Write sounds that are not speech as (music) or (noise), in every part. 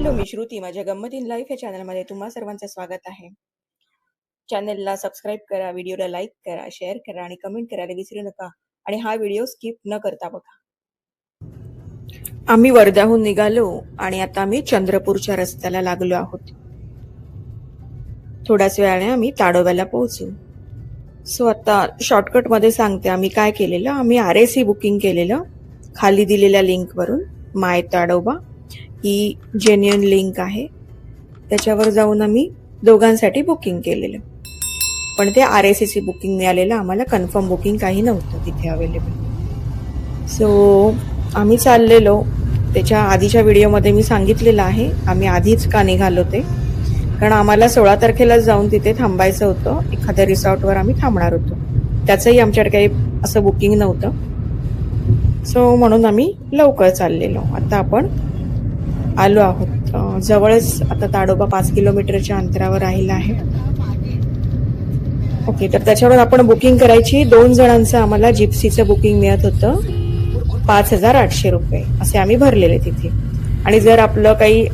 Hello मी श्रुती. माझ्या गंमत in life या चॅनलमध्ये तुम्हा सर्वांचं स्वागत आहे. चॅनलला सबस्क्राईब करा व्हिडिओला लाईक करा शेअर करा आणि कमेंट करायला विसरू नका. आणि हा व्हिडिओ स्किप न करता बघा. आम्ही वर्ध्याहून निघालो आणि आता आम्ही चंद्रपूरच्या रस्त्याला लागलो आहोत. थोड्याच वेळाने आम्ही ताडोब्याला पोहोचू. सो आता शॉर्टकटमध्ये सांगते आम्ही काय केलेलं? आम्ही आर एस बुकिंग केलेलं. खाली दिलेल्या लिंक वरून माय ताडोबा. ही जेन्युन लिंक आहे. त्याच्यावर जाऊन आम्ही दोघांसाठी बुकिंग केलेलं. पण ते आर एस सी बुकिंग मिळालेलं आम्हाला कन्फर्म बुकिंग काही नव्हतं तिथे अवेलेबल सो आम्ही चाललेलो. त्याच्या आधीच्या व्हिडिओमध्ये मी सांगितलेलं आहे. आम्ही आधीच का निघालो ते? कारण आम्हाला सोळा तारखेला जाऊन तिथे थांबायचं होतं. एखाद्या रिसॉर्टवर आम्ही थांबणार होतो. त्याचंही आमच्याकडे काही असं बुकिंग नव्हतं. सो म्हणून आम्ही लवकर चाललेलो. आता आपण आलो आहोत. जवळच आता ताडोबा पाच किलोमीटरच्या अंतरावर राहिला आहे. ओके तर त्याच्यावर आपण बुकिंग करायची. दोन जणांचं आम्हाला जिप्सीचं बुकिंग मिळत होतं. पाच हजार आठशे रुपये. असे आम्ही भरलेले तिथे. आणि जर आपलं काही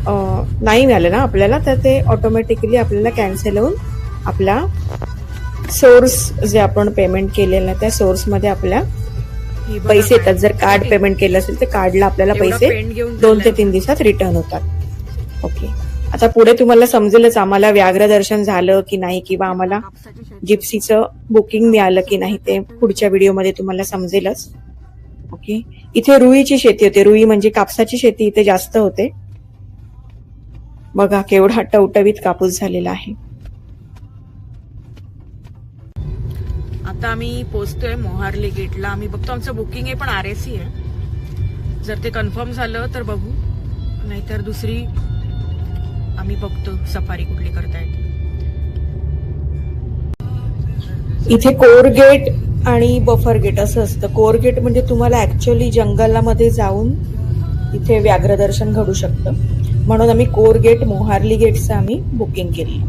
नाही मिळालं ना आपल्याला तर ते ऑटोमॅटिकली आपल्याला कॅन्सल होऊन आपला सोर्स जे आपण पेमेंट केलेलं त्या सोर्समध्ये आपल्या पैसे येतात. जर कार्ड पेमेंट केलं असेल तर कार्डला आपल्याला पैसे दोन ते तीन दिवसात रिटर्न होतात. ओके आता पुढे तुम्हाला समजेलच आम्हाला व्याघ्र दर्शन झालं की नाही किंवा आम्हाला जिप्सीचं बुकिंग मिळालं की नाही ते पुढच्या व्हिडिओमध्ये तुम्हाला समजेलच. ओके इथे रुईची शेती होते. रुई म्हणजे कापसाची शेती इथे जास्त होते. बघा केवढा टवटवीत कापूस झालेला आहे. आता आम्ही पोचतोय मोहार्ली गेटला. आम्ही बघतो आमचं बुकिंग आहे पण आर एस सी आहे. जर ते कन्फर्म झालं तर बघू. नाहीतर दुसरी आम्ही बघतो सफारी कुठली करता येते इथे कोर गेट आणि बफर गेट असं असतं. कोर गेट म्हणजे तुम्हाला ऍक्च्युअली जंगलामध्ये जाऊन इथे व्याघ्र दर्शन घडू शकतं. म्हणून आम्ही कोर गेट मोहार्ली गेटचं आम्ही बुकिंग केली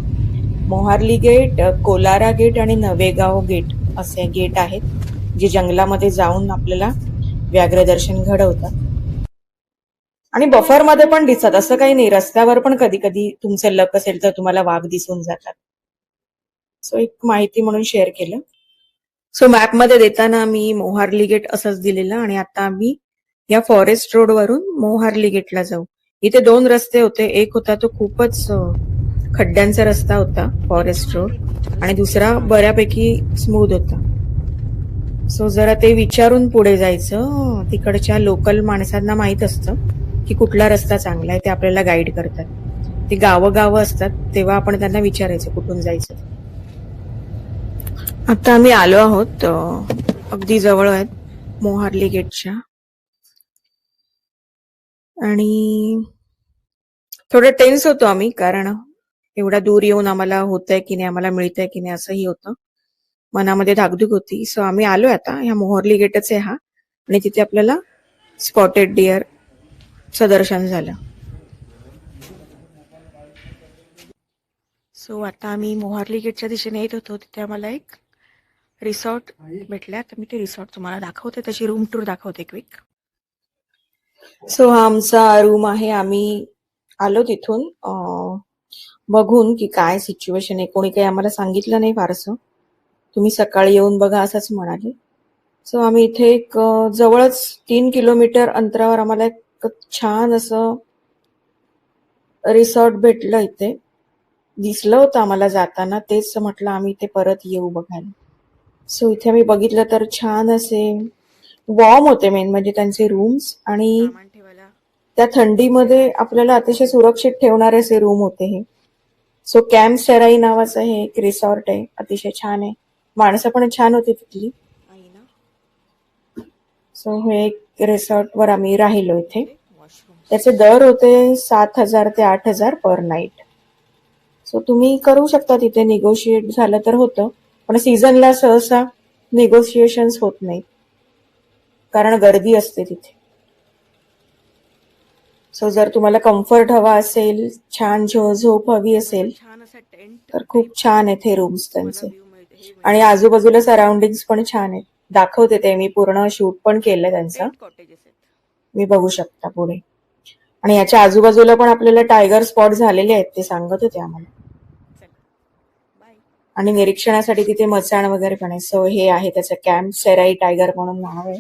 मोहार्ली गेट कोलारा गेट आणि नवेगाव गेट असे गेट आहेत जे जंगलामध्ये जाऊन आपल्याला व्याघ्र दर्शन घडवतात. आणि बफरमध्ये पण दिसतात असं काही नाही. रस्त्यावर पण कधी कधी तुमचं लक असेल तर तुम्हाला वाघ दिसून जातात. सो एक माहिती म्हणून शेअर केलं. सो मॅपमध्ये देताना मी मोहारली गेट असंच दिलेलं आणि आता आम्ही या फॉरेस्ट रोड वरून मोहारली गेटला जाऊ. इथे दोन रस्ते होते. एक होता तो खूपच खड्ड्यांचा रस्ता होता फॉरेस्ट रोड आणि दुसरा बऱ्यापैकी स्मूथ होता. सो जरा ते विचारून पुढे जायचं. तिकडच्या लोकल माणसांना माहीत असतं की कुठला रस्ता चांगला आहे ते आपल्याला गाईड करतात. ते गावं गावं असतात तेव्हा आपण त्यांना विचारायचं कुठून जायचं. आता आम्ही आलो आहोत अगदी जवळ आहेत मोहार्ली गेटच्या. आणि थोडं टेन्स होतो आम्ही कारण एवढा दूर येऊन आम्हाला होतंय की नाही आम्हाला मिळतंय की नाही असंही होतं. मनामध्ये धाकधूक होती. सो आम्ही आलोय आता. ह्या मोहरली गेटच आहे हा. आणि तिथे आपल्याला स्पॉटेड डिअर सदर्शन दर्शन झालं. सो आता आम्ही मोहारली गेटच्या दिशेने येत होतो. तिथे आम्हाला एक रिसॉर्ट भेटल्या. तर मी ते रिसॉर्ट तुम्हाला दाखवते. त्याची रूम टूर दाखवते क्विक सो हा आमचा रूम आहे. आम्ही आलो तिथून बघून की काय सिच्युएशन आहे. कोणी काही आम्हाला सांगितलं नाही फारसं. तुम्ही सकाळी येऊन बघा असंच म्हणाले. सो आम्ही इथे एक जवळच तीन किलोमीटर अंतरावर आम्हाला एक छान असं रिसॉर्ट भेटलं इथे. दिसलं होतं आम्हाला जाताना. तेच म्हटलं आम्ही इथे परत येऊ बघायला. सो इथे आम्ही बघितलं तर छान असे वॉर्म होते मेन म्हणजे त्यांचे रूम्स आणि त्या थंडीमध्ये आपल्याला अतिशय सुरक्षित ठेवणारे असे रूम होते हे. सो कॅम्प सेराई नावाचं हे एक रिसॉर्ट आहे. अतिशय छान आहे. माणसं पण छान होती तिथली. सो हे एक रिसॉर्ट वर आम्ही राहिलो इथे. त्याचे दर होते सात हजार ते आठ हजार पर नाईट सो तुम्ही करू शकता तिथे निगोशिएट झालं तर होतं. पण सीझनला सहसा निगोशिएशन होत नाहीत. कारण गर्दी असते तिथे. सो जर तुम्हाला कम्फर्ट हवा असेल छान झोप हवी असेल तर खूप छान आहेत हे रूम्स त्यांचे. आणि आजूबाजूला सराउंडिंग पण छान आहेत. दाखवते ते मी पूर्ण शूट पण केलं त्यांचं. मी बघू शकता पुढे. आणि याच्या आजूबाजूला पण आपल्याला टायगर स्पॉट झालेले आहेत ते सांगत होते आम्हाला. आणि निरीक्षणासाठी तिथे मचाण वगैरे पण आहे. सो हे आहे त्याचं कॅम्प सेराई टायगर म्हणून नाव आहे.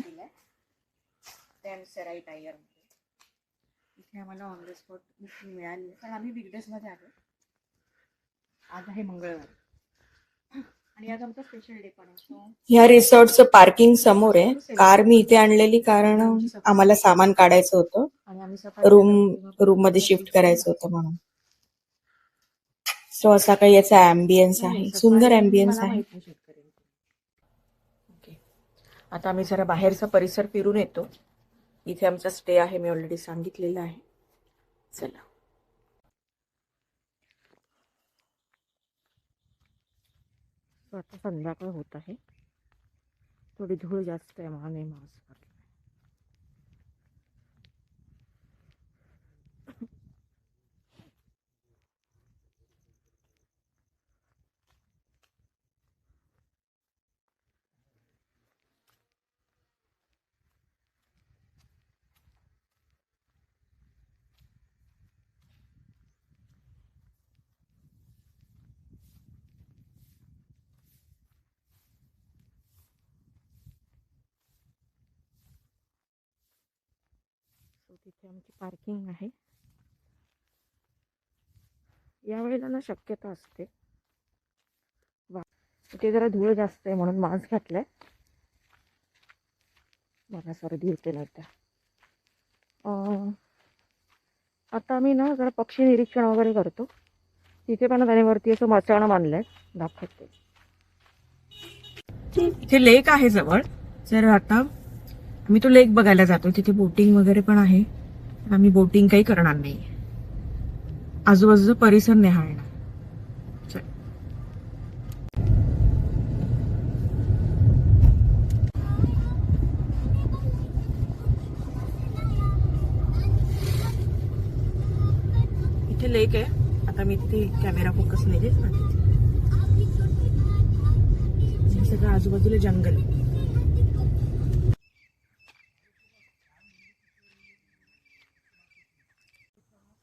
इथे आम्हाला ऑन द स्पॉट बुकिंग मिळाली. कारण आम्ही weekdays मध्ये आलो. आज आहे मंगळवार. आणि आज आमचा स्पेशल डे पण आहे ह्या रिसॉर्टचं पार्किंग समोर आहे. कार मी इथे आणलेली कारण आम्हाला सामान काढायचं होतं. आणि आम्ही रूम रूममध्ये शिफ्ट करायचं होतं म्हणून. सो असा काही याचा अँबियन्स आहे. सुंदर अँबियन्स आहे. ओके. आता आम्ही जरा बाहेरचा परिसर फिरून येतो. इथे आमचा स्टे आहे मी ऑलरेडी सांगितलेलं आहे. चला तो आता संध्याकाळ होत आहे थोडी धूळ जास्त आहे म्हणून मी मास्क तिथे आमची पार्किंग आहे. यावेळेला ना शक्यता असते. वा तिथे जरा धूळ जास्त आहे म्हणून मास्क घातलाय. मला सर्दी होते नाही त्या आता आम्ही ना जरा पक्षी निरीक्षण वगैरे करतो. तिथे पण त्याने वरती असं मचाणं बांधलंय. दाखवते. इथे लेक आहे जवळ. जर आता आम्ही तो लेक बघायला जातो तिथे बोटिंग वगैरे पण आहे. आम्ही बोटिंग काही करणार नाही. आजूबाजूचा परिसर निहाळणार चल. इथे लेक आहे. आता मी तिथे कॅमेरा फोकस नाही देत ना. सगळं आजूबाजूला जंगल आहे.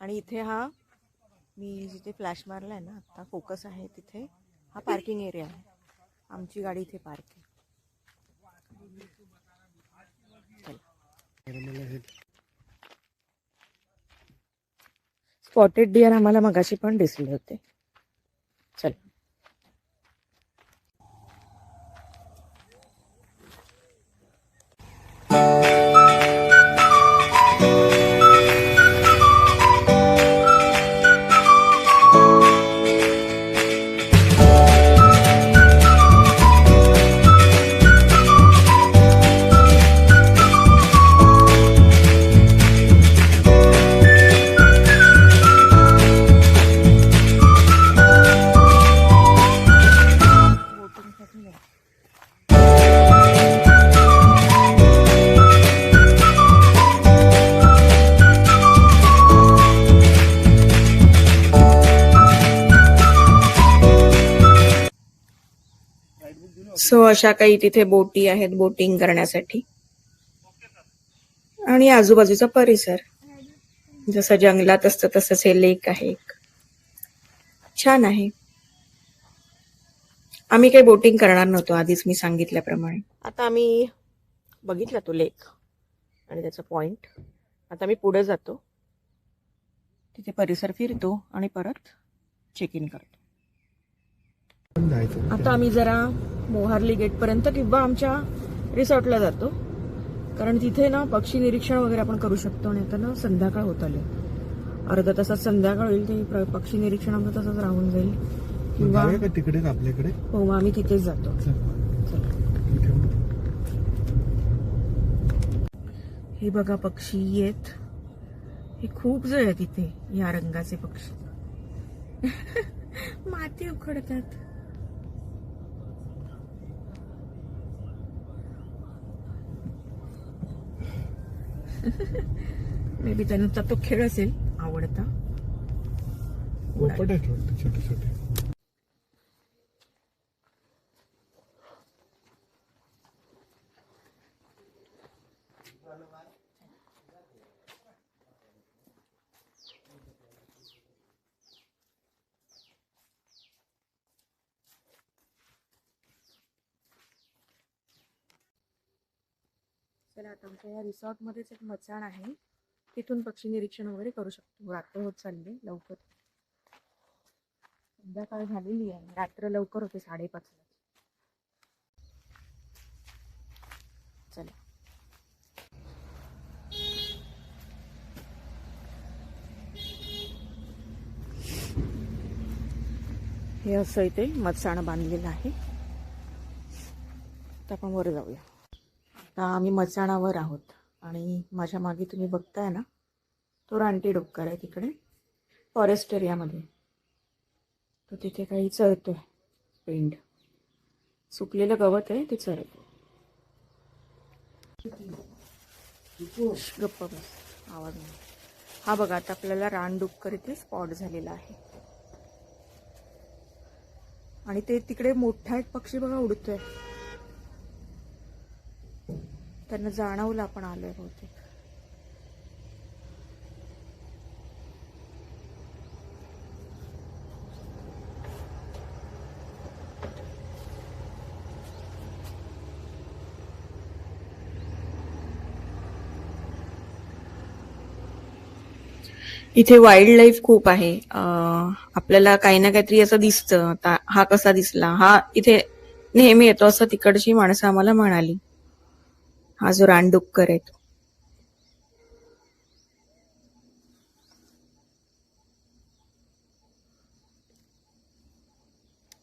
आणि इथे हा मी जिथे फ्लॅश मारला आहे ना आत्ता फोकस आहे तिथे. हा पार्किंग एरिया आहे. आमची गाडी इथे पार्क आहे. स्पॉटेड डिअर आम्हाला मगाशी पण दिसले होते. अशा काही तिथे बोटी आहेत बोटिंग करण्यासाठी. आणि आजूबाजूचा परिसर. जसं जंगलात असतं तसंच हे लेक आहे एक. छान आहे. आम्ही काही बोटिंग करणार नव्हतो आधीच मी सांगितल्याप्रमाणे. आता आम्ही बघितला तो लेक आणि त्याचा पॉइंट आता मी पुढे जातो. तिथे परिसर फिरतो आणि परत चेक इन करतो. आता आम्ही जरा मोहारली गेट पर्यंत किंवा आमच्या रिसॉर्टला जातो. कारण तिथे ना पक्षी निरीक्षण वगैरे आपण करू शकतो आणि आता ना संध्याकाळ होत आली अर्धा तासात संध्याकाळ होईल ते पक्षी निरीक्षण आमचं तसंच राहून जाईल. किंवा तिकडेच आपल्याकडे? हो मग आम्ही तिथेच जातो. हे बघा पक्षी आहेत हे खूप जळ आहेत इथे या रंगाचे पक्षी. (laughs) माती उखडतात. मे बी त्यांचा तो खेळ असेल आवडता. पोपट आहेत छोटे छोटे आपल्याला आता आमच्या या रिसॉर्टमध्येच एक मचाण आहे. तिथून पक्षी निरीक्षण वगैरे करू शकतो. रात्र होत चालली लवकर. संध्याकाळ झालेली आहे. रात्र लवकर होते साडेपाचला चला. हे असं इथे मचाण बांधलेलं आहे. तर आपण वर जाऊया. आता आम्ही मचाणावर आहोत. आणि माझ्या मागे तुम्ही बघताय ना तो रानटी डोक्कर आहे तिकडे फॉरेस्ट एरियामध्ये. तो तिथे काही चरतो आहे पेंड. सुकलेलं गवत आहे ते चरतो गप्प बस आवाज नाही. हा बघा आता आपल्याला रानडुक्कर इथे स्पॉट झालेला आहे. आणि ते तिकडे मोठा एक पक्षी बघा उडतोय. त्यांना जाणवलं आपण आलोय बहुतेक. इथे वाईल्ड लाईफ खूप आहे. आपल्याला काही ना काहीतरी असं दिसतं. आता हा कसा दिसला? हा इथे नेहमी येतो असं तिकडची माणसं आम्हाला म्हणाली. हा जो रानडुक्कर आहे तो.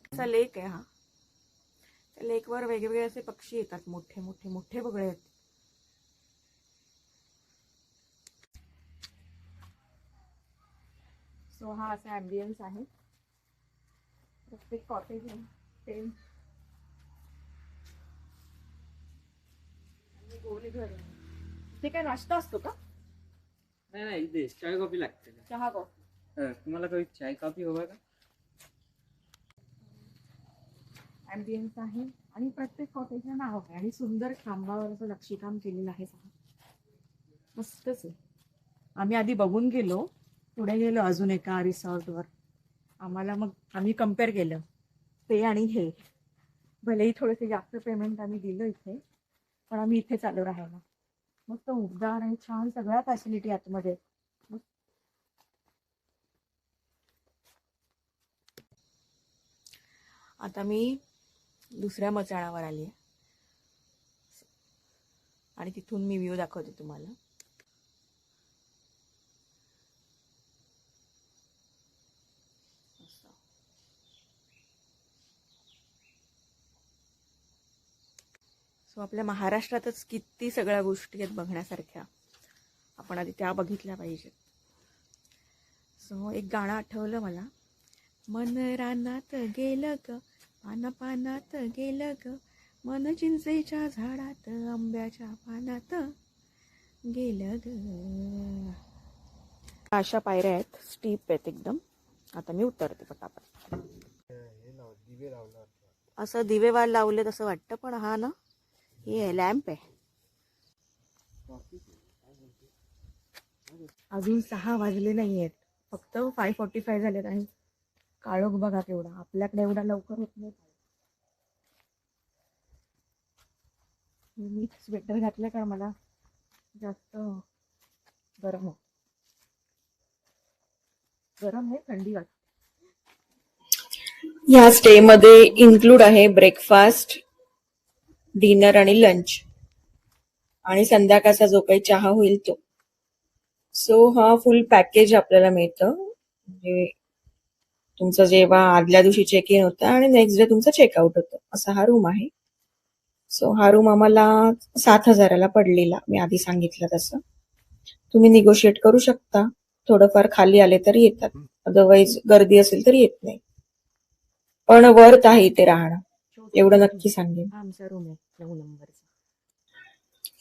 असा लेक आहे हा. त्या लेकवर वेगवेगळे असे पक्षी येतात मोठे मोठे मोठे बगळे आहेत. सो हा असा ॲम्बियन्स आहे. प्रत्येक कॉटेज टेंट इथे काय नाश्ता असतो का? नाही नाही इथे चाय कॉफी लागते. चहा कॉफी. अं, तुम्हाला काही चाय कॉफी हवा का? ॲम्बियन्स आहे आणि प्रत्येक कॉटेजला नाव आहे आणि सुंदर खांबावर असं नक्षीकाम केलेलं आहे सगळं. मस्तच आहे. आम्ही आधी बघून गेलो पुढे गेलो अजून एका रिसॉर्टवर. आम्हाला मग आम्ही कंपेअर केलं. ते आणि हे. भलेही थोडेसे जास्त पेमेंट आम्ही दिलं इथे पण आम्ही इथे चालू राहायला. मस्त उबदार आणि छान सगळ्या फॅसिलिटी आतमध्ये. आता मी दुसऱ्या मचाणावर आली आहे आणि तिथून मी व्ह्यू दाखवते तुम्हाला. आपल्या महाराष्ट्रातच किती सगळ्या गोष्टी आहेत बघण्यासारख्या. आपण आधी त्या बघितल्या पाहिजेत. सो एक गाणं आठवलं मला. मन रानात गेलं ग पाना पानात गेलं ग मन चिंचेच्या झाडात आंब्याच्या पानात गेलं ग. अशा पायऱ्या आहेत. स्टीप आहेत एकदम. आता मी उतरते पटापट. असं दिवेवाल लावले तसं वाटतं पण हा ना हे लॅम्प आहे. अजून सहा वाजले नाही आहेत फक्त फाय फोर्टी फाय झालेत आणि काळोख बघा केवढा. आपल्याकडे एवढा लवकर होत नाही. मी स्वेटर घातलं कारण मला? जास्त गरम हो गरम आहे थंडी वाटते. ह्या स्टे मध्ये इन्क्लूड आहे ब्रेकफास्ट डिनर आणि लंच. आणि संध्याकाळचा जो काही चहा होईल तो. सो हा फुल पॅकेज आपल्याला मिळतं. म्हणजे तुमचं जेव्हा आदल्या दिवशी चेक इन होतं आणि नेक्स्ट डे तुमचं चेकआउट होतं. असा हा रूम आहे. सो हा रूम आम्हाला सात हजाराला पडलेला. मी आधी सांगितलं तसं. तुम्ही निगोशिएट करू शकता. थोडंफार खाली आले तर येतात. अदरवाईज गर्दी असेल तर येत नाही. पण वर्थ आहे इथे राहणं. एवढं नक्की सांगेन. आमचा रूम आहे नऊ नंबरचा.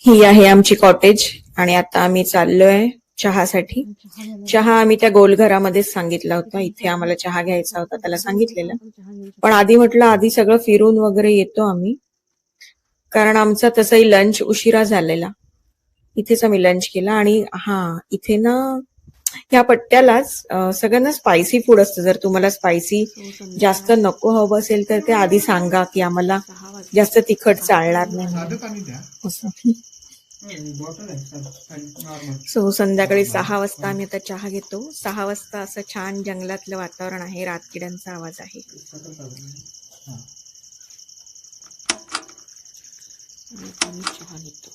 ही आहे आमची कॉटेज आणि आता आम्ही चाललोय चहासाठी. चहा आम्ही त्या गोलघरामध्येच सांगितला होता. इथे आम्हाला चहा घ्यायचा होता त्याला सांगितलेलं. पण आधी म्हटलं आधी सगळं फिरून वगैरे येतो आम्ही. कारण आमचा तसंही लंच उशिरा झालेला. इथेच आम्ही लंच केला आणि हा इथे ना ह्या पट्ट्यालाच सगळ्यांना स्पायसी फूड असतं. जर तुम्हाला स्पायसी जास्त नको हवं असेल तर ते आधी सांगा की आम्हाला जास्त तिखट चालणार नाही. साधं पाणी द्या. असं बॉटल आहे नॉर्मल सो संध्याकाळी सहा वाजता आम्ही आता चहा घेतो. सहा वाजता असं छान जंगलातलं वातावरण आहे. रातकिड्यांचा आवाज आहे. चहा घेतो.